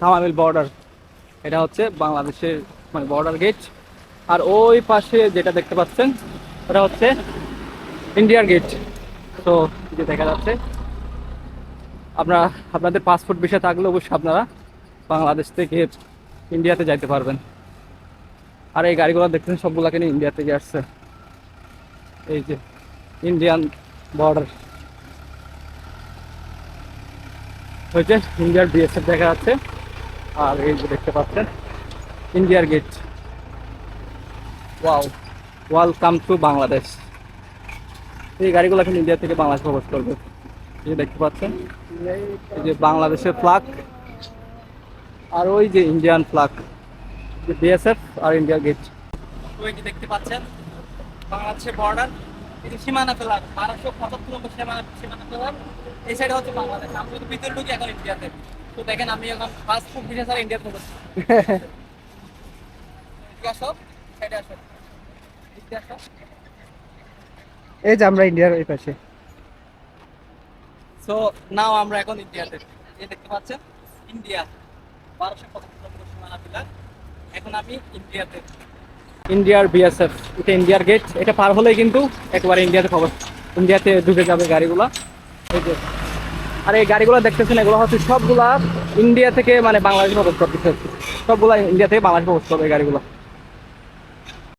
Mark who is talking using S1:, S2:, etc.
S1: তামামিল border এটা হচ্ছে বাংলাদেশের মানে বর্ডার গেট আর ওই পাশে যেটা দেখতে পাচ্ছেন, ওটা হচ্ছে ইন্ডিয়ার গেট তো যে দেখা যাচ্ছে, আপনারা, আপনাদের পাসপোর্ট বিষয় থাকলে অবশ্যই আপনারা বাংলাদেশ থেকে ইন্ডিয়াতে যাইতে পারবেন। আর এই গাড়িগুলো দেখতেছেন সবগুলা কিনে ইন্ডিয়া থেকে আসছে। এই যে ইন্ডিয়ান বর্ডার হয়েছে ইন্ডিয়ার বিএসএফ দেখা যাচ্ছে। আর এই যে দেখতে পাচ্ছেন ইন্ডিয়ার gate. Wow welcome to Bangladesh এই গাড়িগুলো এখন ইন্ডিয়া থেকে বাংলাদেশ প্রবেশ করবে। এই যে দেখতে পাচ্ছেন এই যে বাংলাদেশের ফ্লাগ আর ওই যে ইন্ডিয়ান ফ্লাগ যে বিএসএফ আর ইন্ডিয়া গেট ওই যে দেখতে পাচ্ছেন বাংলাদেশের বর্ডার এই যে সীমানা ফেলার বারোশো পঁচাত্তর নম্বর সীমানা সীমানা ফেলার এই সাইডে হচ্ছে বাংলাদেশ। আমি যদি ভিতরে ঢুকি এখন ইন্ডিয়াতে তো দেখেন আমি এখন এদিকে আসো সাইডে আসো।
S2: এই যে আমরা ইন্ডিয়ার ওই পাশে।
S1: সো নাও আমরা এখন ইন্ডিয়াতে এই দেখতে পাচ্ছেন ইন্ডিয়া বারোশো সীমানা ফেলার এখন আমি ইন্ডিয়াতে ইন্ডিয়ার বিএসএফ এটা ইন্ডিয়ার গেট এটা পার হলেই কিন্তু একবারে ইন্ডিয়াতে খবর। ইন্ডিয়াতে ঢুকে যাবে গাড়িগুলা। এই যে। আর এই গাড়িগুলো দেখতেছেন, এগুলো হচ্ছে সবগুলা ইন্ডিয়া থেকে মানে বাংলাদেশ প্রবেশ করতেছে। সবগুলা ইন্ডিয়া থেকে বাংলাদেশ প্রবেশ করবে এই গাড়িগুলো।